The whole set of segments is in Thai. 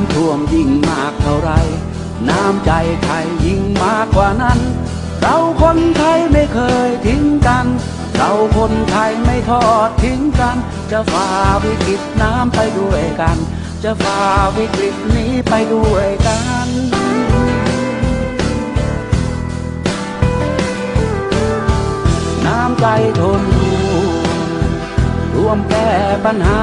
ำท่วมยิ่งมากเท่าไร น้ำใจไทยยิ่งมากกว่านั้น เราคนไทยไม่เคยทิ้งกัน เราคนไทยไม่ทอดทิ้งกัน จะฝ่าวิกฤตน้ำไปด้วยกัน จะฝ่าวิกฤตนี้ไปด้วยกันน้ำใจทนรวมแก้ปัญหา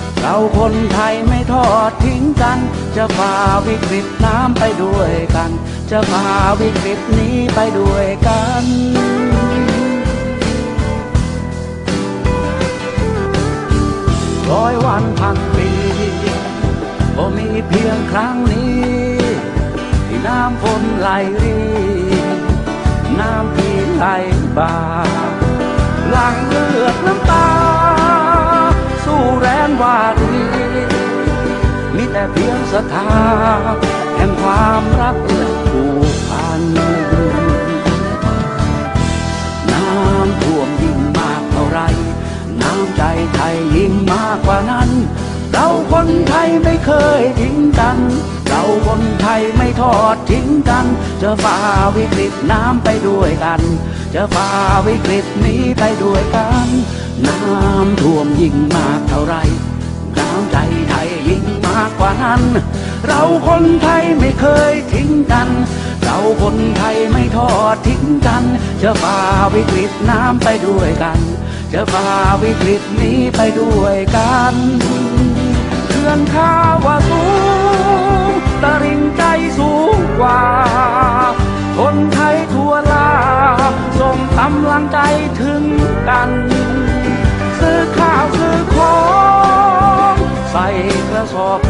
เราคนไทยไม่ทอดทิ้งกัน จะฝ่าวิกฤตน้ำไปด้วยกัน จะฝ่าวิกฤตนี้ไปด้วยกันร้อยวันพันปีก็มีเพียงครั้งนี้ ที่น้ำฝนไหลรีน้ำพีไหลบา ทาแห่งความรักและผูกพันน้ำท่วมยิ่งมากเท่าไร น้ำใจไทยยิ่งมากกว่านั้น เราคนไทยไม่เคยทิ้งกัน เราคนไทยไม่ทอดทิ้งกัน จะฝ่าวิกฤตน้ำไปด้วยกัน จะฝ่าวิกฤตนี้ไปด้วยกัน น้ำท่วมยิ่งมากเท่าไร น้ำใจไทยยิ่ง นัน เราคนไทยไม่เคยทิ้งกัน เราคนไทยไม่ทอดทิ้งกัน จะฝ่าวิกฤตน้ำไปด้วยกัน จะฝ่าวิกฤตนี้ไปด้วยกันเขื่อนข้าวาสูงตะริงใจสูงกว่า คน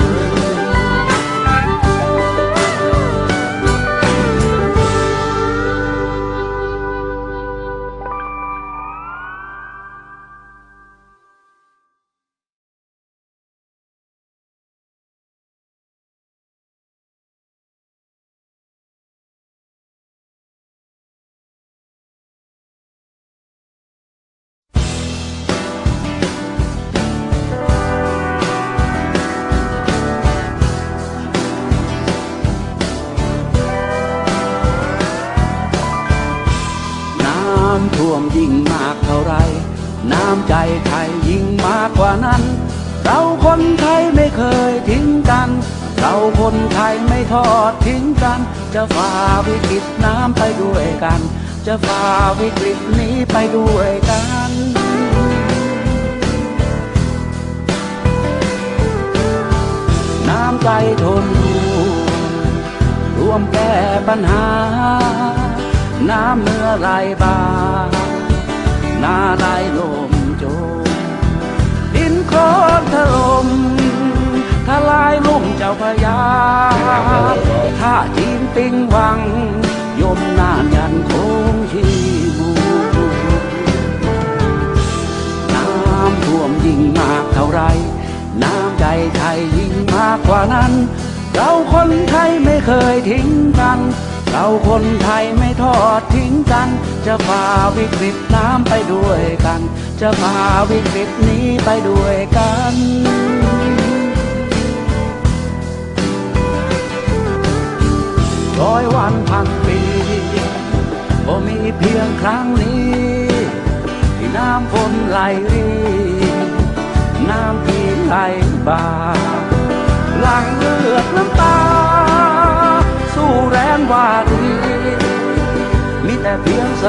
ใจไทยยิ่งมากกว่านั้น เราคนไทยไม่เคยทิ้งกัน เราคนไทยไม่ทอดทิ้งกัน จะฝ่าวิกฤตน้ำไปด้วยกัน จะฝ่าวิกฤตนี้ไปด้วยกันน้ำใจทนรวมแก้ปัญหา น้ำเนื้อไหลบาห คนไทยไม่เคยทิ้งกัน เราคนไทยไม่ทอดทิ้งกัน จะฝ่าวิกฤตน้ำไปด้วยกัน จะฝ่าวิกฤตนี้ไปด้วยกันร้อยวันพันปีก็มีเพียงครั้งนี้ ที่น้ำฝนไหลรีน้ำที่ไหลบ่าหลัง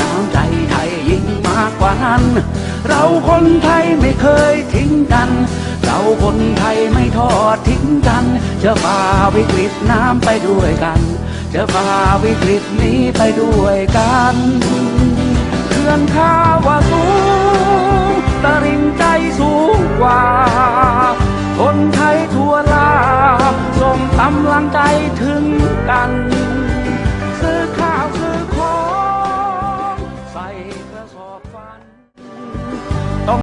น้ำใจไทยยิ่งมากกว่านั้น เราคนไทยไม่เคยทิ้งกัน เราคนไทยไม่ทอดทิ้งกัน จะฝ่าวิกฤตน้ำไปด้วยกัน จะฝ่าวิกฤตนี้ไปด้วยกันเขื่อนข้าวาสูงตะริงใจสูงกว่า